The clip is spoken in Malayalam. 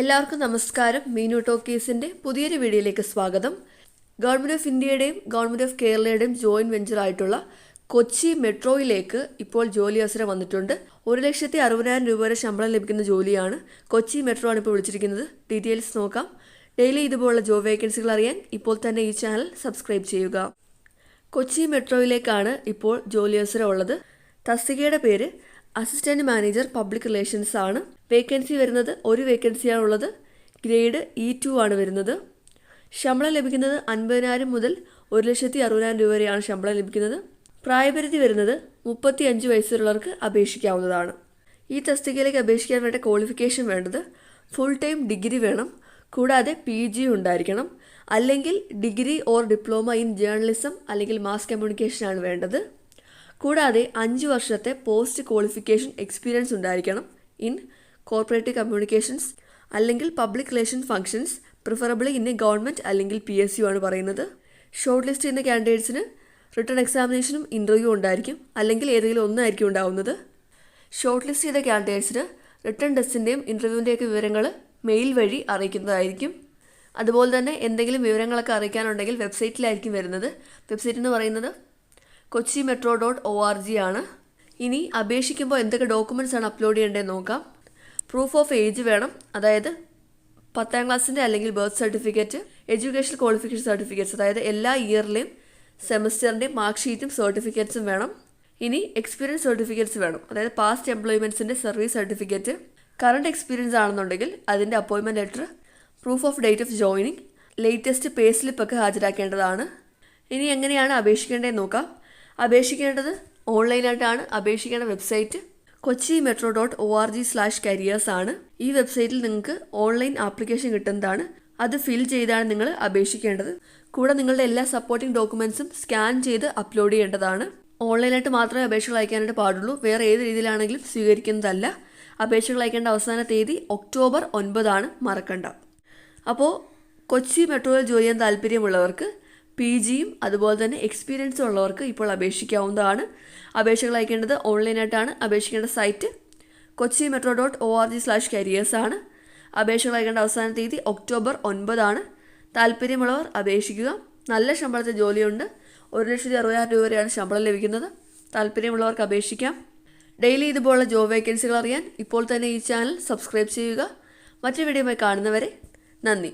എല്ലാവർക്കും നമസ്കാരം. മീനു ടോക്കീസിന്റെ പുതിയൊരു വീഡിയോയിലേക്ക് സ്വാഗതം. ഗവൺമെന്റ് ഓഫ് ഇന്ത്യയുടെയും ഗവൺമെന്റ് ഓഫ് കേരളയുടെയും ജോയിന്റ് വെഞ്ചർ ആയിട്ടുള്ള കൊച്ചി മെട്രോയിലേക്ക് ഇപ്പോൾ ജോലി അവസരം വന്നിട്ടുണ്ട്. ഒരു ലക്ഷത്തി അറുപതിനായിരം രൂപ വരെ ശമ്പളം ലഭിക്കുന്ന ജോലിയാണ് കൊച്ചി മെട്രോ ആണ് ഇപ്പോൾ വിളിച്ചിരിക്കുന്നത്. ഡീറ്റെയിൽസ് നോക്കാം. ഡെയിലി ഇതുപോലുള്ള ജോബ് വേക്കൻസികൾ അറിയാൻ ഇപ്പോൾ തന്നെ ഈ ചാനൽ സബ്സ്ക്രൈബ് ചെയ്യുക. കൊച്ചി മെട്രോയിലേക്കാണ് ഇപ്പോൾ ജോലി അവസരം ഉള്ളത്. തസ്തികയുടെ പേര് അസിസ്റ്റന്റ് മാനേജർ പബ്ലിക് റിലേഷൻസ് ആണ്. വേക്കൻസി വരുന്നത് ഒരു വേക്കൻസിയാണ് ഉള്ളത് ഗ്രേഡ് ഇ ടു ആണ് വരുന്നത്. ശമ്പളം ലഭിക്കുന്നത് അൻപതിനായിരം മുതൽ ഒരു ലക്ഷത്തി അറുപതിനായിരം രൂപ വരെയാണ് ശമ്പളം ലഭിക്കുന്നത്. പ്രായപരിധി വരുന്നത് മുപ്പത്തി അഞ്ച് വയസ്സുള്ളവർക്ക് അപേക്ഷിക്കാവുന്നതാണ്. ഈ തസ്തികയിലേക്ക് അപേക്ഷിക്കാൻ വേണ്ട ക്വാളിഫിക്കേഷൻ വേണ്ടത് ഫുൾ ടൈം ഡിഗ്രി വേണം. കൂടാതെ പി ജി ഉണ്ടായിരിക്കണം. അല്ലെങ്കിൽ degree or diploma in journalism അല്ലെങ്കിൽ മാസ് കമ്മ്യൂണിക്കേഷൻ ആണ് വേണ്ടത്. കൂടാതെ അഞ്ച് വർഷത്തെ പോസ്റ്റ് ക്വാളിഫിക്കേഷൻ എക്സ്പീരിയൻസ് ഉണ്ടായിരിക്കണം. ഇൻ കോർപ്പറേറ്റീവ് കമ്മ്യൂണിക്കേഷൻസ് അല്ലെങ്കിൽ public relation functions preferably in a government അല്ലെങ്കിൽ പി എസ് യു ആണ് പറയുന്നത്. ഷോർട്ട് ലിസ്റ്റ് ചെയ്യുന്ന കാൻഡിഡേറ്റ്സിന് റിട്ടേൺ എക്സാമിനേഷനും ഇന്റർവ്യൂ ഉണ്ടായിരിക്കും അല്ലെങ്കിൽ ഏതെങ്കിലും ഒന്നായിരിക്കും ഉണ്ടാവുന്നത്. ഷോർട്ട് ലിസ്റ്റ് ചെയ്ത കാൻഡിഡേറ്റ്സിന് റിട്ടേൺ ടെസ്റ്റിന്റെയും ഇന്റർവ്യൂവിന്റെയൊക്കെ വിവരങ്ങൾ മെയിൽ വഴി അറിയിക്കുന്നതായിരിക്കും. അതുപോലെ തന്നെ എന്തെങ്കിലും വിവരങ്ങളൊക്കെ അറിയിക്കാനുണ്ടെങ്കിൽ വെബ്സൈറ്റിലായിരിക്കും വരുന്നത്. വെബ്സൈറ്റ് എന്ന് പറയുന്നത് Kochi metro dot O R G ആണ്. ഇനി അപേക്ഷിക്കുമ്പോൾ എന്തൊക്കെ ഡോക്യുമെന്റ്സ് ആണ് അപ്ലോഡ് ചെയ്യേണ്ടതെന്ന് നോക്കാം. പ്രൂഫ് ഓഫ് ഏജ് വേണം. അതായത് പത്താം ക്ലാസ്സിന്റെ അല്ലെങ്കിൽ birth certificate education qualification certificates അതായത് എല്ലാ ഇയറിലെയും സെമസ്റ്ററിന്റെയും മാർക്ക് ഷീറ്റും സർട്ടിഫിക്കറ്റ്സും വേണം. ഇനി എക്സ്പീരിയൻസ് സർട്ടിഫിക്കറ്റ്സ് വേണം. അതായത് പാസ്റ്റ് എംപ്ലോയ്മെന്റ്സിന്റെ സർവീസ് സർട്ടിഫിക്കറ്റ് കറണ്ട് എക്സ്പീരിയൻസ് ആണെന്നുണ്ടെങ്കിൽ അതിന്റെ അപ്പോയിൻമെന്റ് letter proof of date of joining latest pay സ്ലിപ്പൊക്കെ ഹാജരാക്കേണ്ടതാണ്. ഇനി എങ്ങനെയാണ് അപേക്ഷിക്കേണ്ടതെന്ന് നോക്കാം. അപേക്ഷിക്കേണ്ടത് ഓൺലൈനായിട്ടാണ് അപേക്ഷിക്കേണ്ട website Kochi metro dot O R G slash careers ആണ്. ഈ വെബ്സൈറ്റിൽ നിങ്ങൾക്ക് ഓൺലൈൻ ആപ്ലിക്കേഷൻ കിട്ടുന്നതാണ്. അത് ഫിൽ ചെയ്താണ് നിങ്ങൾ അപേക്ഷിക്കേണ്ടത്. കൂടെ നിങ്ങളുടെ എല്ലാ സപ്പോർട്ടിംഗ് ഡോക്യുമെന്റ്സും സ്കാൻ ചെയ്ത് അപ്ലോഡ് ചെയ്യേണ്ടതാണ്. ഓൺലൈനായിട്ട് മാത്രമേ അപേക്ഷകൾ അയക്കാനായിട്ട് പാടുള്ളൂ. വേറെ ഏത് രീതിയിലാണെങ്കിലും സ്വീകരിക്കുന്നതല്ല. അപേക്ഷകൾ അയക്കേണ്ട അവസാന തീയതി ഒക്ടോബർ ഒൻപതാണ്. മറക്കണ്ട. അപ്പോൾ കൊച്ചി മെട്രോയിൽ ജോലി ചെയ്യാൻ താല്പര്യമുള്ളവർക്ക് പി ജിയും അതുപോലെ തന്നെ എക്സ്പീരിയൻസ് ഉള്ളവർക്ക് ഇപ്പോൾ അപേക്ഷിക്കാവുന്നതാണ്. അപേക്ഷകൾ അയക്കേണ്ടത് ഓൺലൈനായിട്ടാണ് അപേക്ഷിക്കേണ്ട site Kochi metro dot O R G slash careers ആണ്. അപേക്ഷകൾ അയക്കേണ്ട അവസാന തീയതി ഒക്ടോബർ ഒൻപതാണ്. താല്പര്യമുള്ളവർ അപേക്ഷിക്കുക. നല്ല ശമ്പളത്തെ ജോലിയുണ്ട്. ഒരു ലക്ഷത്തി അറുപതിനായിരം രൂപ വരെയാണ് ശമ്പളം ലഭിക്കുന്നത്. താല്പര്യമുള്ളവർക്ക് അപേക്ഷിക്കാം. ഡെയിലി ഇതുപോലുള്ള ജോബ് വേക്കൻസികൾ അറിയാൻ ഇപ്പോൾ തന്നെ ഈ ചാനൽ സബ്സ്ക്രൈബ് ചെയ്യുക. മറ്റു വീഡിയോയുമായി കാണുന്നവരെ നന്ദി.